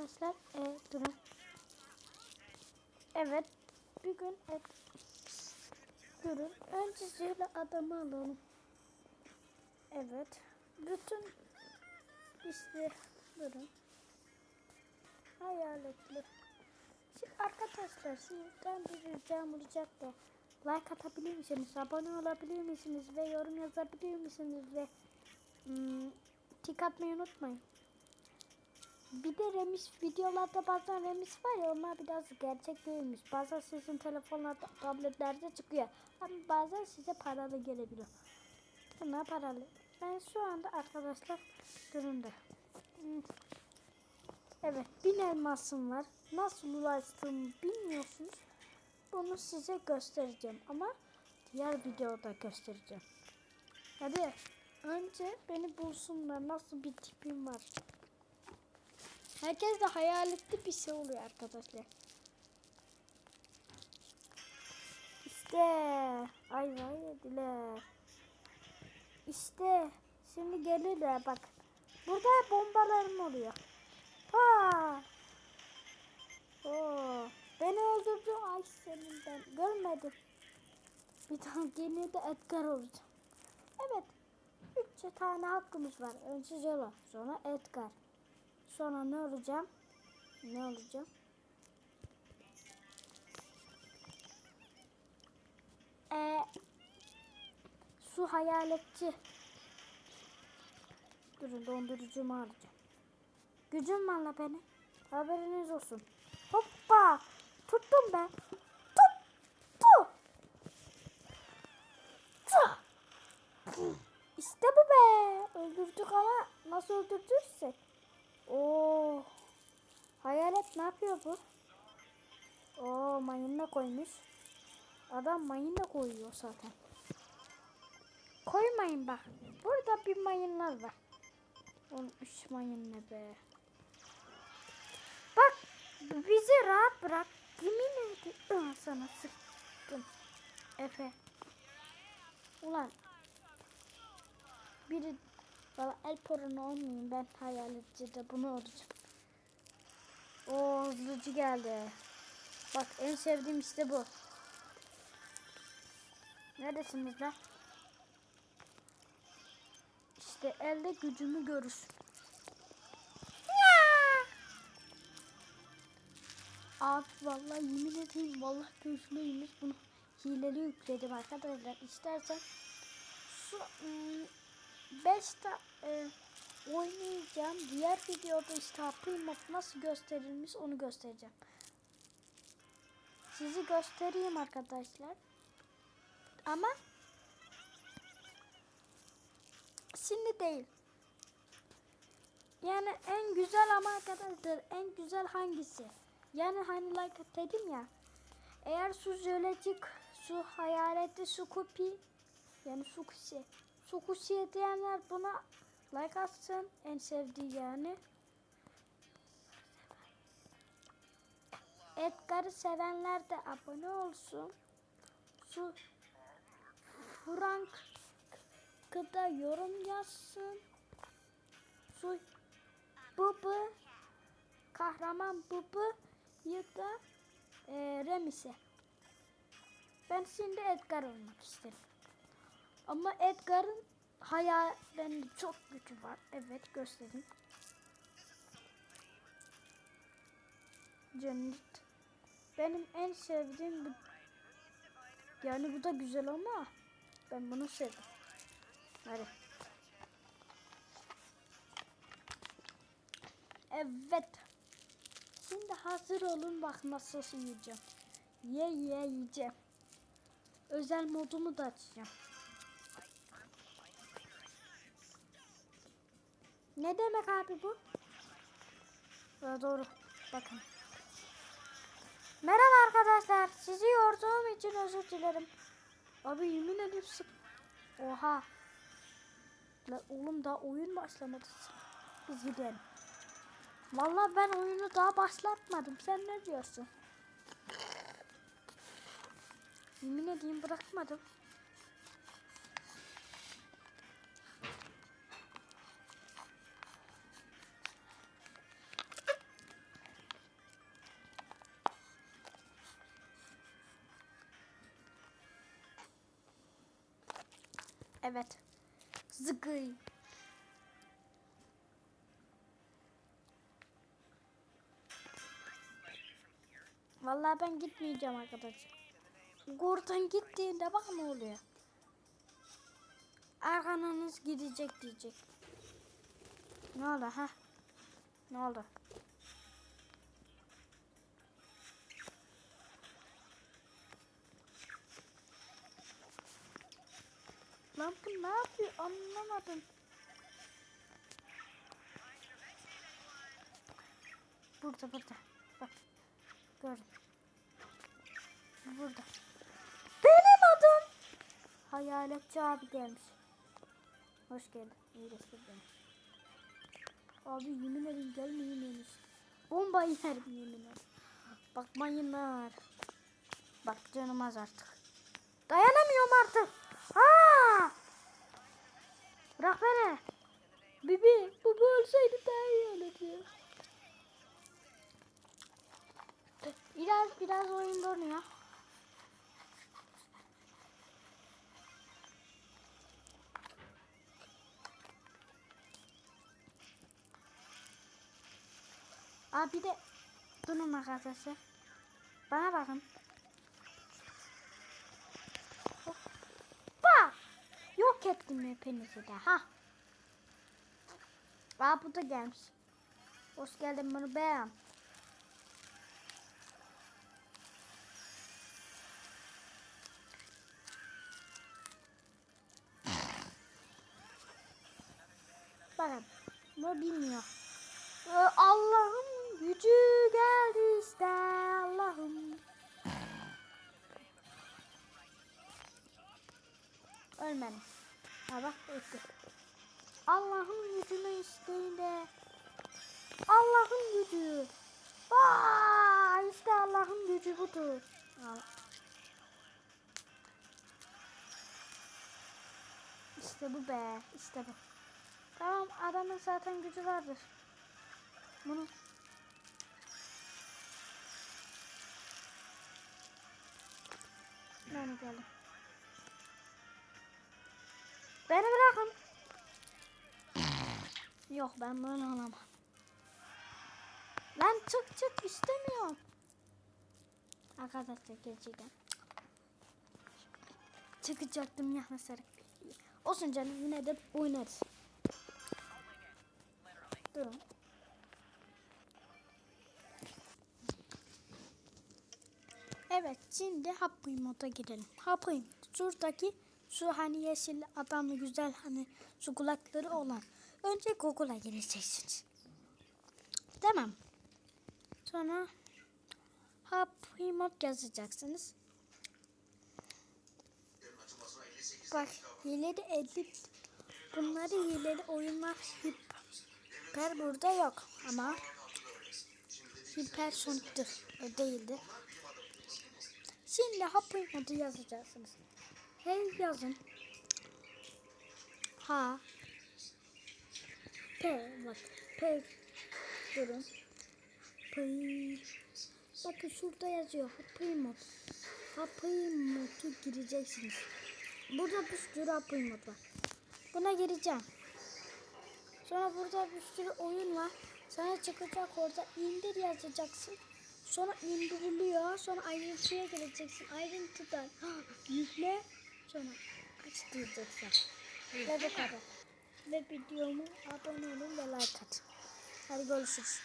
arkadaşlar. E, durun. Evet. Bir gün et. Durun. Önce şöyle adamı alalım. Evet. Bütün işte durun. Hayaletli. Şimdi arkadaşlar sizden bir ricam olacak da like atabilir misiniz? Abone olabilir misiniz? Ve yorum yazabilir misiniz? Ve hmm, tik atmayı unutmayın. Bir de remis videolarda bazen remis var ya onlar biraz gerçek değilmiş. Bazen sizin telefonlarda, tabletlerde çıkıyor. Ama bazen size paralı gelebiliyor. Bunlar paralı. Ben şu anda arkadaşlar durumda. Hmm. Evet bin elmasım var. Nasıl ulaştığımı bilmiyorsunuz. Bunu size göstereceğim ama diğer videoda göstereceğim. Hadi önce beni bulsunlar nasıl bir tipim var. Herkes de hayaletli bir şey oluyor arkadaşlar. İşte ayva yediler. İşte şimdi gelirler bak. Burada bombalarım oluyor. Ha. Oo. Beni öldürdü. Ay senin ben görmedim. Bir tane yine de Edgar olacağım. Evet. Üç tane hakkımız var. Önce Zola, sonra Edgar. Sonra ne olacağım? Ne olacağım? Ee, su hayaletçi. Durun dondurucumu alacağım. Gücüm var la beni. Haberiniz olsun. Hoppa. Tuttum be. Tuttu. İşte bu be. Öldürdük ama nasıl öldürdüysek. Oo. Hayalet ne yapıyor bu? Oo mayınla koymuş. Adam mayınla koyuyor zaten. Koymayın bak. Burada bir mayınlar var. Oğlum üç mayın ne be. Bak bizi rahat bırak. Yemin ederim sana sıktım. Efe. Ulan. Biri Valla el porunu olmayayım ben hayaletçi de bunu olacağım. O hızlıcı geldi. Bak en sevdiğim işte bu. Neredesiniz lan? İşte elde gücümü görürsün. Abi vallahi yemin edeyim vallahi güçlüymüş bunu hileli yükledim arkadaşlar. İstersen şu 5 ta e, oynayacağım. Diğer videoda işte April nasıl gösterilmiş onu göstereceğim. Sizi göstereyim arkadaşlar. Ama şimdi değil. Yani en güzel ama arkadaşlar en güzel hangisi? Yani hani like dedim ya. Eğer su jölecik, su hayaleti, su kupi yani su kuşi. Su kuşi diyenler buna like atsın. En sevdiği yani. Edgar'ı sevenler de abone olsun. Su Frank da yorum yazsın. Su Bubu kahraman Bubu ya da e, Remis'e. Ben şimdi Edgar olmak isterim. Ama Edgar'ın hayalinde çok gücü var. Evet göstereyim. Cennet. Benim en sevdiğim bu. Yani bu da güzel ama ben bunu sevdim. Hadi. Evet. Şimdi hazır olun bak nasıl yiyeceğim. Ye ye yiyeceğim. Özel modumu da açacağım. Ne demek abi bu? Ha, doğru. Bakın. Merhaba arkadaşlar. Sizi yorduğum için özür dilerim. Abi yemin ederim sık. Oha. La oğlum daha oyun başlamadı. Biz gidelim. Vallahi ben oyunu daha başlatmadım. Sen ne diyorsun? Yemin edeyim bırakmadım. Evet. Zıgıy. Vallahi ben gitmeyeceğim arkadaşlar. Gordon gittiğinde bak ne oluyor. Arkanız gidecek diyecek. Ne oldu ha? Ne oldu? Lan bu ne yapıyor anlamadım. Burada burada. Bak. Gördüm. Burada. Benim adım. Hayaletçi abi gelmiş. Hoş geldin. İyileştir beni. Abi yemin ederim gelmeyin henüz. Bomba yerim yemin ederim. Bakmayınlar. Bak canım az artık. Dayanamıyorum artık. Ha! Bırak beni. Bibi, bu ölseydi daha iyi olurdu. Biraz biraz oyun dönüyor. Aa bir de durun arkadaşlar. Bana bakın. Ettim hepinizi de ha. Aa bu da gelmiş. Hoş geldin bunu beğen. Bakın bu bilmiyor. Ee, Allah'ım gücü geldi işte Allah'ım. Ölmedim. Ha bak öldü. Allah'ın gücünü isteğinde. Allah'ın gücü. Aa, işte Allah'ın gücü budur. Al. İşte bu be. işte bu. Tamam adamın zaten gücü vardır. Bunu Beni gelin. Beni bırakın. Yok ben böyle olamam. Lan çık çık istemiyorum. Arkadaşlar gerçekten. Çıkacaktım ya mesela. Olsun canım yine de oynarız. Durun. Evet şimdi Happy moda girelim. Happy şuradaki şu hani yeşil adamlı güzel hani şu kulakları olan. Önce Google'a gireceksiniz. Tamam. Sonra Happy mod yazacaksınız. Bak hileli 50 bunları hileli oyunlar hiper burada yok ama hipersoniktir o değildi. Şimdi Happy modu yazacaksınız. Hey yazın. Ha. P bak. P. Durun. P. Bakın şurada yazıyor. Happy mod. Happy modu gireceksiniz. Burada bir sürü Happy mod var. Buna gireceğim. Sonra burada bir sürü oyun var. Sana çıkacak orada indir yazacaksın. Sonra indiriliyor. Sonra ayrıntıya geleceksin. Ayrıntıdan yükle. Sonra aç diyeceksin. Ve bu kadar. Ve videomu abone olun ve like atın. Hadi görüşürüz.